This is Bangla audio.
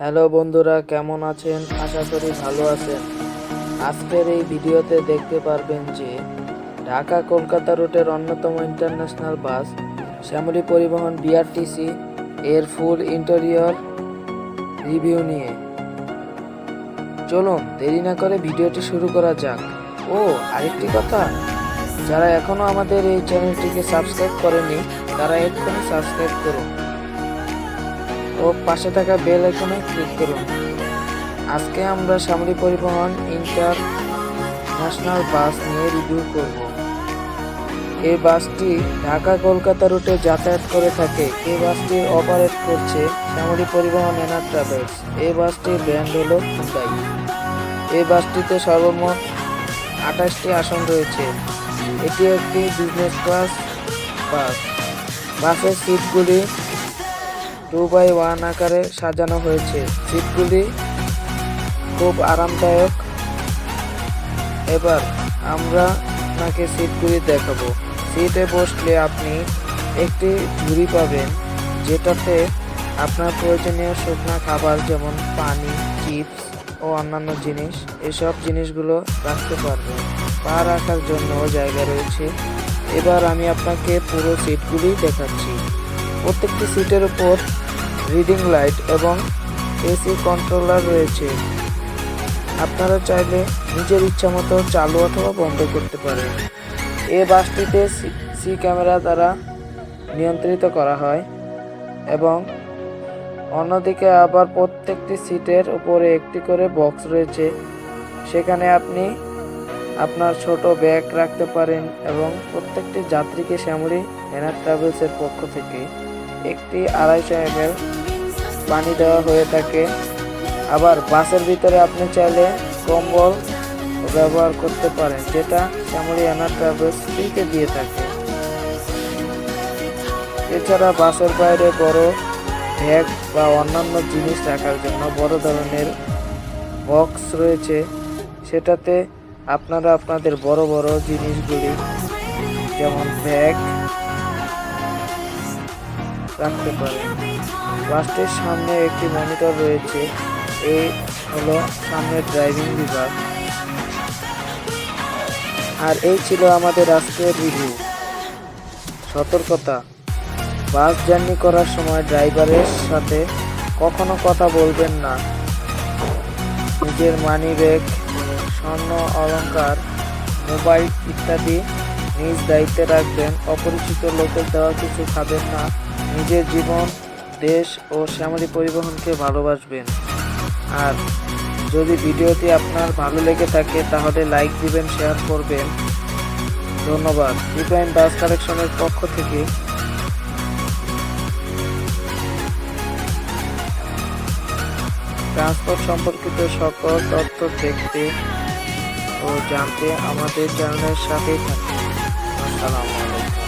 হ্যালো বন্ধুরা, কেমন আছেন? আশা করি ভালো আছেন। আজকের এই ভিডিওতে দেখতে পারবেন যে ঢাকা কলকাতা রুটের অন্যতম ইন্টারন্যাশনাল বাস, শ্যামলী পরিবহন বিআরটিসি এর ফুল ইন্টেরিয়র রিভিউ নিয়ে। চলুন, দেরি না করে ভিডিওটি শুরু করা যাক। ও, আরেকটি কথা। যারা এখনও আমাদের এই চ্যানেলটিকে সাবস্ক্রাইব করেনি তারা এক্ষুনি সাবস্ক্রাইব করুন। ও পাশে থাকা বেল আইকনে ক্লিক করুন। আজকে আমরা সামরি পরিবহন, ইন্টার ন্যাশনাল বাস নিয়ে রিভিউ করব। এই বাসটি ঢাকা কলকাতা রুটে যাতায়াত করে থাকে। এই বাসটি অপারেট করছে শ্যামলী পরিবহন এনার ট্রাভেলস। এই বাসটির ব্র্যান্ড হলো হুন্ডাই এই বাসটিতে সর্বমোট আঠাশটি আসন রয়েছে। এটি একটি বিজনেস ক্লাস বাস। বাসের সিটগুলি টু বাই ওয়ান আকারে সাজানো হয়েছে। সিটগুলি খুব আরামদায়ক। এবার আমরা আপনাকে সিটগুলি দেখাবো। সিটে বসলে আপনি একটি ঝুড়ি পাবেন, যেটাতে আপনার প্রয়োজনীয় শুকনো খাবার যেমন পানি, চিপস ও অন্যান্য জিনিস, এসব জিনিসগুলো রাখতে পারবেন পা রাখার জন্য জায়গা রয়েছে। এবার আমি আপনাকে পুরো সিটগুলি দেখাচ্ছি। প্রত্যেকটি সিটের উপর রিডিং লাইট এবং এসি কন্ট্রোলার রয়েছে। আপনারা চাইলে নিজের ইচ্ছা মতো চালু অথবা বন্ধ করতে পারেন। এ বাসটিতে সি- ক্যামেরা দ্বারা নিয়ন্ত্রিত করা হয় এবং অন্যদিকে আবার প্রত্যেকটি সিটের উপরে একটি করে বক্স রয়েছে। সেখানে আপনি আপনার ছোট ব্যাগ রাখতে পারেন এবং প্রত্যেকটি যাত্রীকে শ্যামলী এনার ট্রাভেলসের পক্ষ থেকে একটি আড়াইশো এমএল পানি দেওয়া হয়ে থাকে। আবার বাসের ভিতরে আপনি চাইলে কম্বল ব্যবহার করতে পারেন, যেটা শ্যামলী এনার ট্রাভেলস ফ্রিতে দিয়ে থাকে। এছাড়া বাসের বাইরে বড় ব্যাগ বা অন্যান্য জিনিস রাখার জন্য বড় ধরনের বক্স রয়েছে। সেটাতে আপনারা আপনাদের বড় বড় জিনিসগুলি, যেমন ব্যাগ রাখতে পারেন বাসটির সামনে একটি মনিটর রয়েছে। এই হলো সামনের ড্রাইভিং বিভাগ। আর এই ছিল আমাদের আজকের রিভিউ সতর্কতা। বাস জার্নি করার সময় ড্রাইভারের সাথে কখনো কথা বলবেন না। নিজের মানি ব্যাগ স্বর্ণ অলংকার, মোবাইল ইত্যাদি নিজ দায়িত্বে রাখবেন। অপরিচিত লোকের দেওয়া কিছু খাবেন না। নিজের জীবন, দেশ ও শ্যামলী পরিবহনকে ভালোবাসবেন। আর যদি ভিডিওটি আপনার ভালো লেগে থাকে, তাহলে লাইক দিবেন, শেয়ার করবেন। ধন্যবাদ। ইব্রাহিম বাস কালেকশনের পক্ষ থেকে। ট্রান্সপোর্ট সম্পর্কিত সকল তথ্য দেখতে ও জানতে আমাদের চ্যানেলের সাথেই থাকুন। আসসালামু আলাইকুম।